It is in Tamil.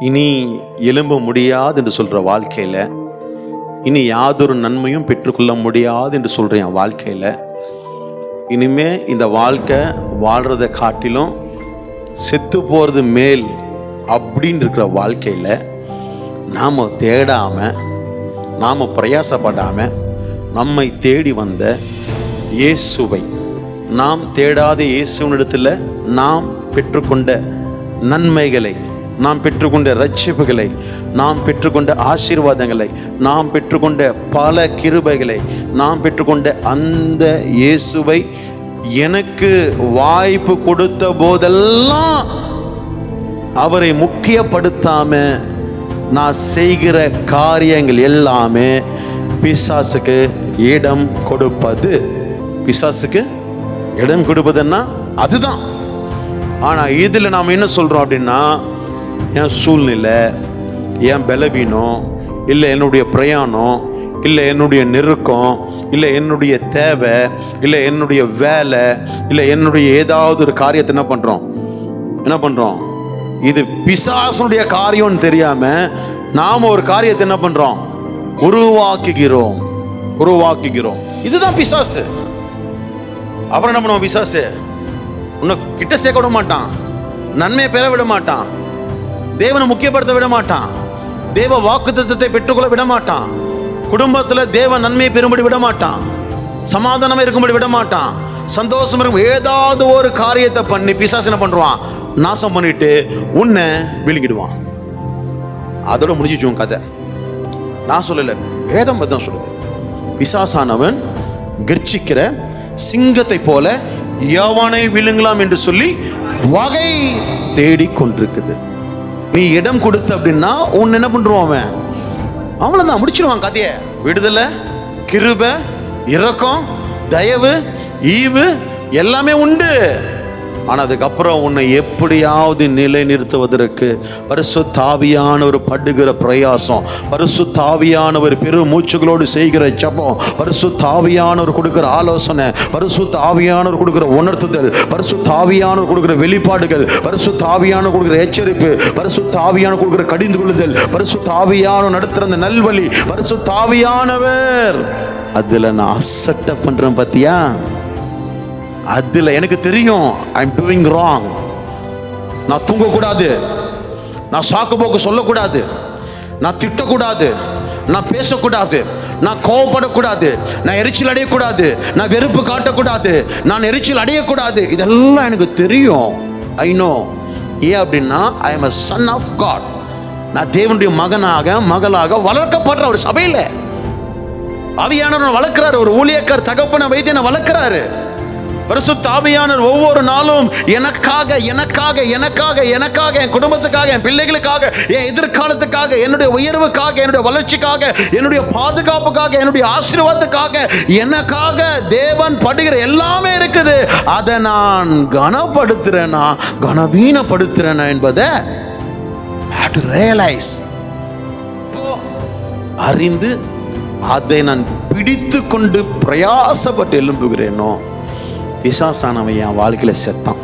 இனி எழும்ப முடியாது என்று சொல்கிற வாழ்க்கையில் இனி யாதொரு நன்மையும் பெற்றுக்கொள்ள முடியாது என்று சொல்கிற என் வாழ்க்கையில் இனிமே இந்த வாழ்க்கை வாழ்கிறத காட்டிலும் செத்து போகிறது மேல் அப்படின்னு இருக்கிற வாழ்க்கையில் நாம் தேடாமல் நாம் பிரயாசப்படாமல் நம்மை தேடி வந்த இயேசுவை நாம் தேடாத இயேசுவனிடத்தில் நாம் பெற்றுக்கொண்ட நன்மைகளை நாம் பெற்றுக்கொண்ட ரட்சிப்புகளை நாம் பெற்றுக்கொண்ட ஆசீர்வாதங்களை நாம் பெற்றுக்கொண்ட பல கிருபைகளை நாம் பெற்றுக்கொண்ட அந்த இயேசுவை எனக்கு வாய்ப்பு கொடுத்த போதெல்லாம் அவரை முக்கியப்படுத்தாம நான் செய்கிற காரியங்கள் எல்லாமே பிசாசுக்கு இடம் கொடுப்பது. பிசாசுக்கு இடம் கொடுப்பதுன்னா அதுதான். ஆனால் இதில் நாம் என்ன சொல்கிறோம் அப்படின்னா என் சூழ்நிலை என் பலவீனம் இல்லை என்னுடைய பிரயாணம் இல்லை என்னுடைய நெருக்கம் இல்லை என்னுடைய தேவை இல்லை என்னுடைய வேலை இல்லை என்னுடைய ஏதாவது ஒரு காரியத்தை என்ன பண்ணுறோம் என்ன பண்ணுறோம் இது பிசாசனுடைய காரியம்னு தெரியாமல் நாம் ஒரு காரியத்தை என்ன பண்ணுறோம் உருவாக்குகிறோம். உருவாக்குகிறோம். இதுதான் பிசாசு. அப்புறம் என்ன பண்ணுவோம் பிசாசு? உன்னை கிட்ட சேர்க்க விட மாட்டான். நன்மையை பெற விட மாட்டான். தேவனை முக்கியப்படுத்த விட மாட்டான் தேவ வாக்குத்தத்தத்தை பெற்றுக்கொள்ள விட மாட்டான் குடும்பத்துல தேவ நன்மையை பெறும்படி விட மாட்டான் சமாதானமாக இருக்கும்படி விட மாட்டான் சந்தோஷம் இருக்கும். ஏதாவது ஒரு காரியத்தை பண்ணி பிசாசனை பண்ணுவான்? நாசம் பண்ணிட்டு உன்னை விழுங்கிடுவான். அதோட முடிஞ்சிச்சு உன் கதை. நான் சொல்லல. வேதம் தான் சொல்லுது. பிசாசானவன் கர்ச்சிக்கிற சிங்கத்தை போல எவனை விழுங்கலாம் என்று சொல்லி வகை தேடிக் கொண்டிருக்குது நீ இடம் கொடுத்த அப்படின்னா உன் என்ன பண்ணுவான் அவன்? அவ்வளோதான் முடிச்சிருவான் கதையை. விடுதலை கிருப இரக்கம் தயவு ஈவு எல்லாமே உண்டு. ஆனால் அதுக்கப்புறம் உன்னை எப்படியாவது நிலை நிறுத்துவதற்கு பரிசு தாவியான ஒரு படுகிற பிரயாசம் பரிசு தாவியான ஒரு பெரு மூச்சுகளோடு செய்கிற ஜபம் பரிசு தாவியானவர் கொடுக்கிற ஆலோசனை பரிசு தாவியானவர் கொடுக்கிற உணர்த்துதல் பரிசு தாவியானவர் கொடுக்கிற வெளிப்பாடுகள் பரிசு தாவியானவர் கொடுக்கிற எச்சரிப்பு பரிசு தாவியான கொடுக்கிற கடிந்து கொள்ளுதல் பரிசு தாவியான நடத்துகிற அந்த நல்வழி பரிசு தாவியானவர் அதில் நான் அசட்டை பண்ணுறேன் பார்த்தியா அதில் எனக்கு தெரியும் ஐ எம் டூயிங் ராங் நான் தூங்கக்கூடாது. நான் சாக்கு போக்கு சொல்லக்கூடாது. நான் திட்டக்கூடாது. நான் பேசக்கூடாது. நான் கோவப்படக்கூடாது. நான் எரிச்சல் அடையக்கூடாது. நான் வெறுப்பு காட்டக்கூடாது. நான் எரிச்சல் அடையக்கூடாது. இதெல்லாம் எனக்கு தெரியும். ஐ நோ ஏன் அப்படின்னா I am a son of God நான் தேவனுடைய மகனாக மகளாக வளர்க்கப்படுற ஒரு சபையில். ஆவியானவர் வளர்க்கிறாரு. ஒரு ஊழியக்கார் தகப்பனை வைத்தியனை வளர்க்குறாரு. பரிசுத்தாவியானவர் ஒவ்வொரு நாளும் எனக்காக எனக்காக எனக்காக எனக்காக என் குடும்பத்துக்காக என் பிள்ளைகளுக்காக என் எதிர்காலத்துக்காக என்னுடைய உயர்வுக்காக என்னுடைய வளர்ச்சிக்காக என்னுடைய பாதுகாப்புக்காக என்னுடைய ஆசீர்வாதத்துக்காக எனக்காக தேவன் படுகிற எல்லாமே இருக்குது. அதை நான் கனப்படுத்துறேனா கனவீனப்படுத்துறேனா என்பதை ரியலைஸ் அறிந்து அதை நான் பிடித்து கொண்டு பிரயாசப்பட்டு எழும்புகிறேனோ? பிசாசானவன் என் வாழ்க்கையில் செத்தான்.